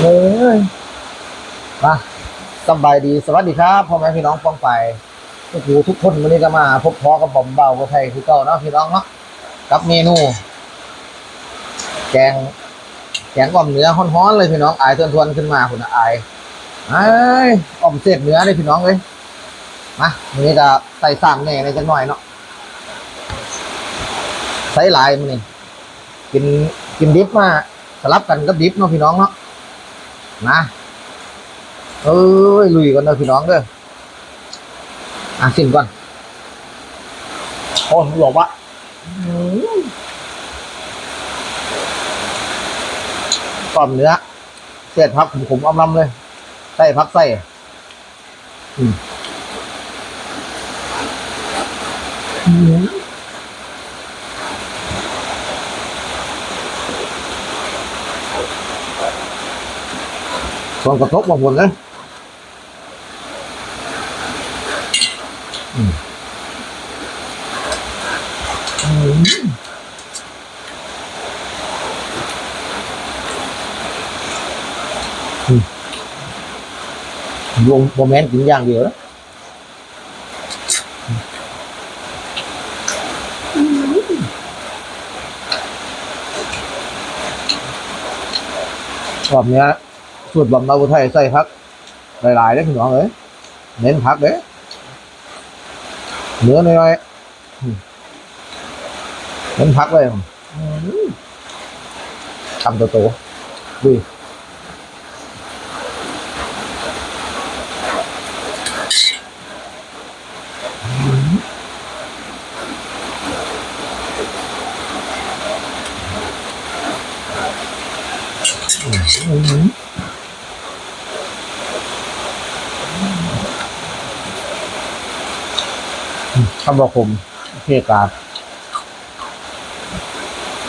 เอ้ยมาสบายดีสวัสดีครับพ่อแม่พี่น้องฟ้องไปทุกผู้ทุกคนวันนี้ก็มา พบพอกับบอมเบากับไทยคือเก่าเนาะพี่น้องเนาะกับเมนู แกง แกงอ่อมเนื้อฮ้อนๆเลยพี่น้องอายทวนๆขึ้นมาคุณอายไอ้อ่อมเศษเนื้อเลยพี่น้องเลยมาวันนี้จะใส่สามแหน่ในจังหน่อยเนาะใส่ลายมันนี่กินกินดิบมาสลับกันกับดิบเนาะพี่น้องเนาะ นะเอ้ยลุยกันเลยพี่น้องเด้ออะชิมก่อนโอ้หลบวะกรอบเนื้อเศษพักขมๆอ้ำๆเลยไส้พักไส้อืม อืมส่วนกระทบมาหมด สูตรบำนาบุไทยใส่พักหลายๆได้พี่น้องเอ้ยเน้นพักเด้เนื้อน้อยๆอืมเน้นพักเลยอืมทำโตๆดู คำบอกผมเทกา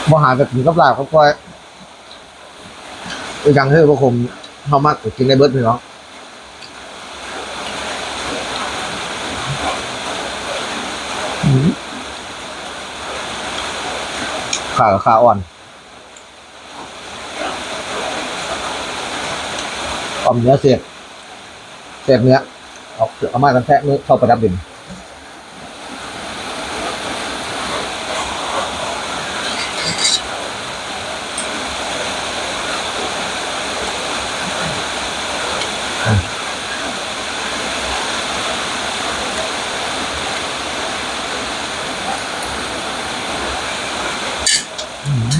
บหาแบบกินกับลาบเขาค่อยอีกอย่างคือพวกผมเขามากกินในเบิร์ดพี่น้องอืมขาขาอ่อนอมเนื้อเสียบเสียบเนื้อ เอาเอามากันแทะเนื้อเข้าประดับดิน เส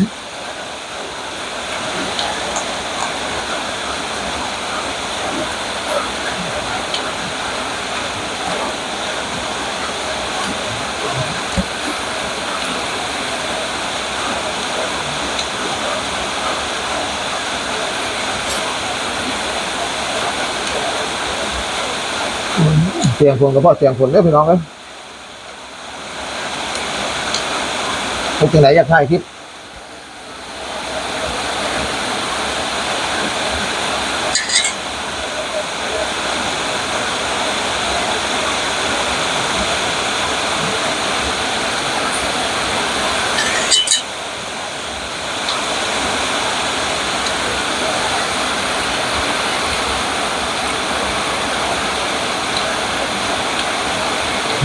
ียงฝนก็พราะเสียงฝนเด้อพี่น้องเอ้ยพวกจังไหนอยากถ่ายคลิป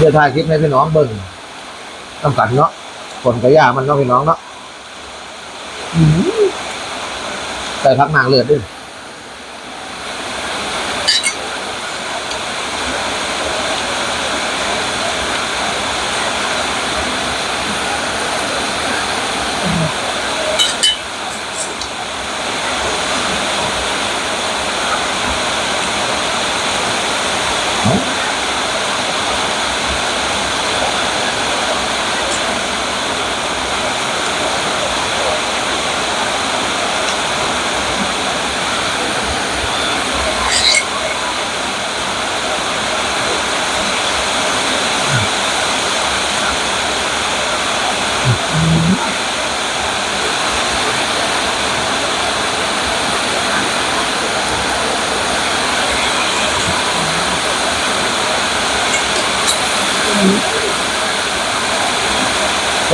ดี๋ยวถ่ายคลิปให้พี่น้องเบิ่งต้ำกันเนาะฝนกระยามันเนาะพี่น้องเนาะใส่พักนางเลือดด้วย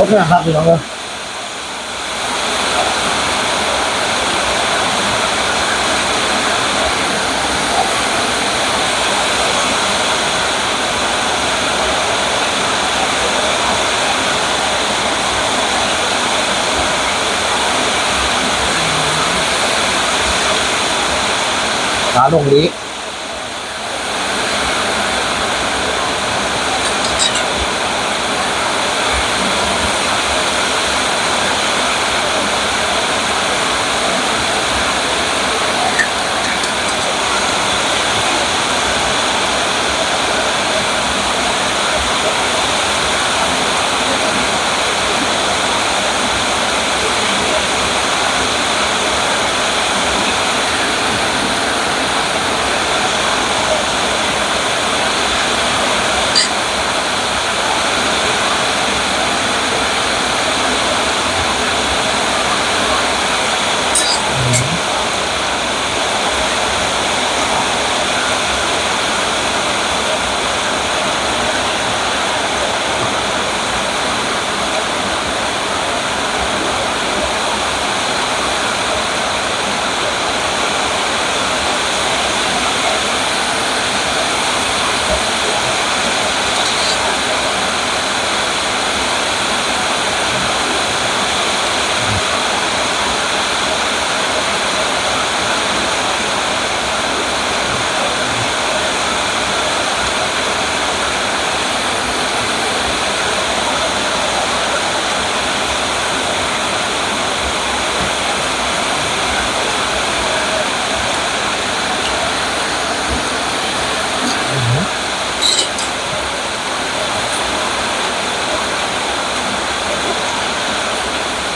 ครบนะครับพี่น้องเออขาลงนี้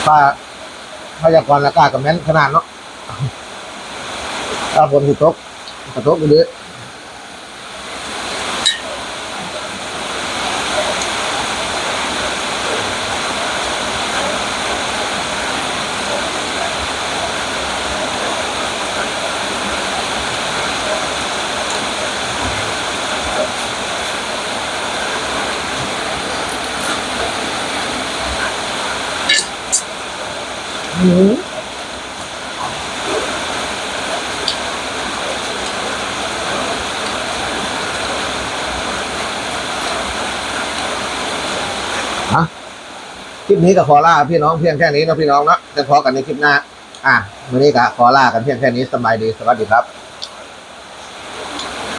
ป้าพยากรณ์อากาศกับแม่นขนาดเนาะถ้าฝนสิตกกระตกอยู่เด้อ อืมฮะคลิปนี้กับขอลาพี่น้องเพียงแค่นี้นะพี่น้องนะจะพอกันในคลิปหน้า อะวันนี้กับขอลากันเพียงแค่นี้สบายดีสวัสดีครับ